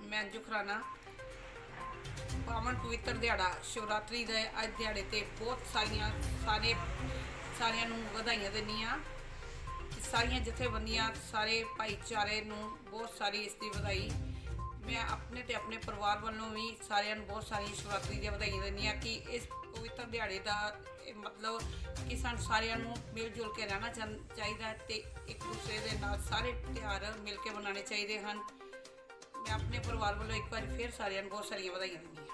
ਮੈਂ ਆਪਣਾ ਪਾਵਨ ਪਵਿੱਤਰ ਦਿਹਾੜਾ, ਸ਼ਿਵਰਾਤਰੀ ਦੇ ਅੱਜ ਦਿਹਾੜੇ ਤੇ ਬਹੁਤ ਸਾਰੀਆਂ, ਸਾਰੇ, ਸਾਰਿਆਂ ਨੂੰ ਵਧਾਈਆਂ ਦਿੰਦੀਆਂ ਸਾਰੀਆਂ ਜਥੇਬੰਦੀਆਂ, ਸਾਰੇ ਭਾਈਚਾਰੇ ਨੂੰ ਬਹੁਤ ਸਾਰੀ ਇਸ ਦੀ ਵਧਾਈ। ਮੈਂ ਆਪਣੇ ਤੇ ਆਪਣੇ ਪਰਿਵਾਰ ਵੱਲੋਂ ਵੀ ਸਾਰਿਆਂ ਨੂੰ ਬਹੁਤ ਸਾਰੀਆਂ ਸ਼ਿਵਰਾਤਰੀ ਦੀਆਂ ਵਧਾਈਆਂ ਦਿੰਦੀ ਹਾਂ ਕਿ ਇਸ ਪਵਿੱਤਰ ਦਿਹਾੜੇ ਦਾ ਮਤਲਬ ਕਿ ਸਾਨੂੰ ਸਾਰਿਆਂ ਨੂੰ ਮਿਲ ਜੁਲ ਕੇ ਰਹਿਣਾ ਚਾਹ- ਚਾਹੀਦਾ ਹੈ ਤੇ ਇੱਕ ਦੂਸਰੇ ਦੇ ਨਾਲ ਸਾਰੇ ਤਿਉਹਾਰ ਮਿਲ ਕੇ ਮਨਾਉਣੇ ਚਾਹੀਦੇ ਹਨ। ਮੈਂ ਆਪਣੇ ਪਰਿਵਾਰ ਵੱਲੋਂ ਇੱਕ ਵਾਰ ਫਿਰ ਸਾਰਿਆਂ ਨੂੰ ਬਹੁਤ ਸਾਰੀਆਂ ਵਧਾਈਆਂ ਦਿੰਦੀ ਹਾਂ।